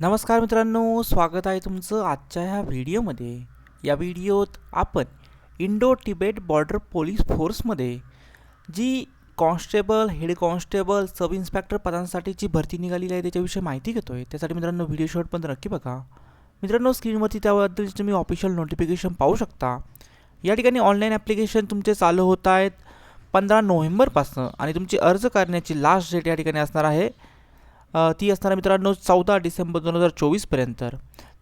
नमस्कार मित्रांनो स्वागत आहे तुमचं आजच्या ह्या व्हिडिओमध्ये. या व्हिडिओत आपण इंडो तिबेट बॉर्डर पोलीस फोर्समध्ये जी constable head constable sub inspector पदांसाठीची भरती निघालेली आहे त्याच्याविषयी माहिती घेतो आहे त्यासाठी मित्रांनो व्हिडिओ शॉर्ट पण नक्की बघा. मित्रांनो स्क्रीनवरती त्याबद्दल तुम्ही ऑफिशियल नोटिफिकेशन पाहू शकता. या ठिकाणी ऑनलाईन ॲप्लिकेशन तुमचे चालू होत आहेत पंधरा नोव्हेंबरपासनं आणि तुमची अर्ज करण्याची लास्ट डेट या ठिकाणी असणार आहे. ती असणार मित्रांनो चौदा डिसेंबर दोन हजार चोवीसपर्यंत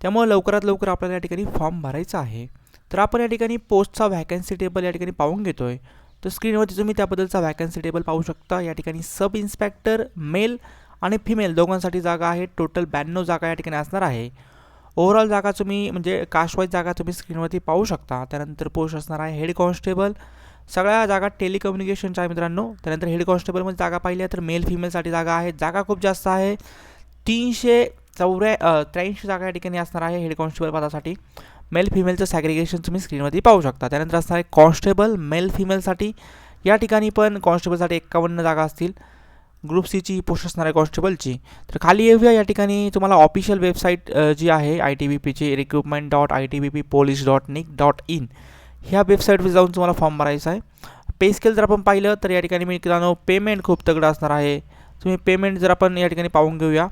त्यामुळे लवकरात लवकर आपल्याला या ठिकाणी फॉर्म भरायचा आहे. तर आपण या ठिकाणी पोस्टचा व्हॅकन्सी टेबल या ठिकाणी पाहून घेतो आहे तर स्क्रीनवरती तुम्ही त्याबद्दलचा व्हॅकन्सी टेबल पाहू शकता. या ठिकाणी सब इन्स्पेक्टर मेल आणि फिमेल दोघांसाठी जागा आहे. टोटल ब्याण्णव जागा या ठिकाणी असणार आहे. ओव्हरऑल जागा तुम्ही म्हणजे कास्टवाईज जागा तुम्ही स्क्रीनवरती पाहू शकता. त्यानंतर पोस्ट असणार आहे हेड कॉन्स्टेबल सगळ्या जागा टेलिकम्युनिकेशनच्या आहे मित्रांनो. त्यानंतर हेड कॉन्स्टेबलमध्ये जागा पाहिल्या तर मेल फिमेलसाठी जागा आहे जागा खूप जास्त आहे. तीनशे चौऱ्या त्र्याऐंशी जागा या ठिकाणी असणार आहे हेड कॉन्स्टेबल पदासाठी. मेल फिमेलचं सॅग्रिगेशन तुम्ही स्क्रीनवरती पाहू शकता. त्यानंतर असणार आहे कॉन्स्टेबल मेल फिमेलसाठी या ठिकाणी पण कॉन्स्टेबलसाठी एक्कावन्न जागा असतील. ग्रुप सीची पोस्ट असणार आहे कॉन्स्टेबलची तर खाली येऊया. या ठिकाणी तुम्हाला ऑफिशियल वेबसाईट जी आहे I T B Peechi recruitment dot I T B P police dot nic dot in ह्या वेबसाईटवर जाऊन तुम्हाला फॉर्म भरायचा आहे. पे स्केल जर आपण पाहिलं तर या ठिकाणी मित्रांनो पेमेंट खूप तगडं असणार आहे. तुम्ही पेमेंट जर आपण या ठिकाणी पाहून घेऊया.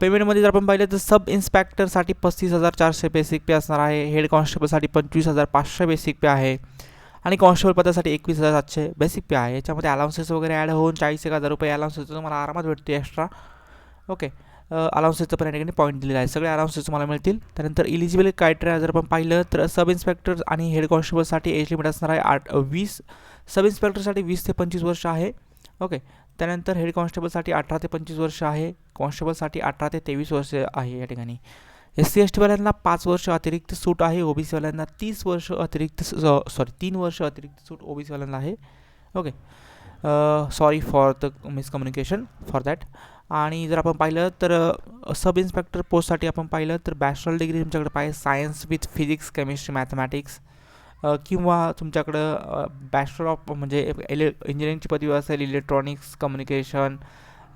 पेमेंटमध्ये जर आपण पाहिलं तर सब इन्स्पेक्टरसाठी पस्तीस हजार चारशे बेसिक पे असणार आहे. हेड कॉन्स्टेबलसाठी पंचवीस हजार पाचशे बेसिक पे आहे. आणि कॉन्स्टेबल पदासाठी एकवीस हजार सातशे बेसिक पे आहे. याच्यामध्ये अलाउन्सेस वगैरे ॲड होऊन चाळीस एक हजार रुपये अलाउन्सेस तुम्हाला आरामात भेटते एक्स्ट्रा ओके अलाउन्सेसचं पण या ठिकाणी पॉईंट दिलेला आहे. सगळे अलाउन्सेस तुम्हाला मिळतील. त्यानंतर इलिजिबल क्रायटेरिया जर आपण पाहिलं तर सब इन्स्पेक्टर आणि हेड कॉन्स्टेबलसाठी एज लिमिट असणार आहे आठ वीस. सब इन्स्पेक्टरसाठी वीस ते पंचवीस वर्ष आहे. ओके त्यानंतर हेड कॉन्स्टेबलसाठी अठरा ते पंचवीस वर्ष आहे. कॉन्स्टेबलसाठी अठरा ते तेवीस वर्ष आहे या ठिकाणी. एस सी एस टीवाल्यांना पाच वर्ष अतिरिक्त सूट आहे. ओ बी सीवाल्यांना तीस वर्ष अतिरिक्त सॉरी तीन वर्ष अतिरिक्त सूट ओ बी सीवाल्यांना आहे okay sorry for the miscommunication for that आणि जर आपण पाहिलं तर सब इन्स्पेक्टर पोस्टसाठी आपण पाहिलं तर बॅचलर डिग्री तुमच्याकडे पाहिजे science with physics chemistry mathematics किंवा तुमच्याकडं बॅचलर ऑफ म्हणजे इले इंजिनिअरिंगची पदवी असेल इलेक्ट्रॉनिक्स कम्युनिकेशन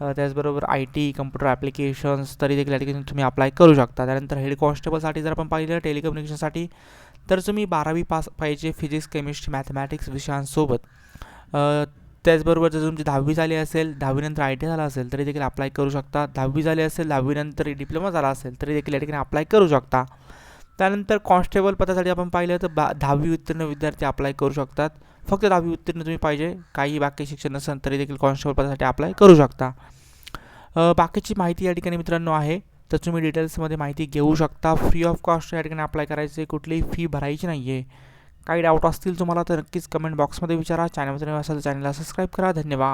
त्याचबरोबर आय टी कम्प्युटर ॲप्लिकेशन्स तरी देखील या ठिकाणी तुम्ही अप्लाय करू शकता. त्यानंतर हेड कॉन्स्टेबलसाठी जर आपण पाहिलं टेलिकम्युनिकेशनसाठी तर तुम्ही बारावी पास पाहिजे फिजिक्स केमिस्ट्री मॅथमॅटिक्स विषयांसोबत. त्याचबरोबर जर तुमची दहावी झाली असेल दहावीनंतर आय टी झाला असेल तरी देखील अप्लाय करू शकता. दहावी झाली असेल दहावीनंतर डिप्लोमा झाला असेल तरी देखील या ठिकाणी अप्लाय करू शकता. त्यानंतर कॉन्स्टेबल पदासाठी आपण पाहिलं तर बा दहावी उत्तीर्ण विद्यार्थी अप्लाय करू शकतात. फक्त दहावी उत्तीर्ण तुम्ही पाहिजे. काही बाकी शिक्षण नसेल तरी देखील कॉन्स्टेबल पदासाठी अप्लाय करू शकता. बाकीची माहिती या ठिकाणी मित्रांनो आहे. तर तुम्ही डिटेल्समध्ये माहिती घेऊ शकता. फ्री ऑफ कॉस्ट या ठिकाणी अप्लाय करायचे कुठलीही फी भरायची नाही आहे काही डाऊट असतील तुम्हाला तर नक्कीच कमेंट बॉक्समध्ये विचारा. चॅनलमध्ये असेल तर चॅनलला सबस्क्राईब करा. धन्यवाद.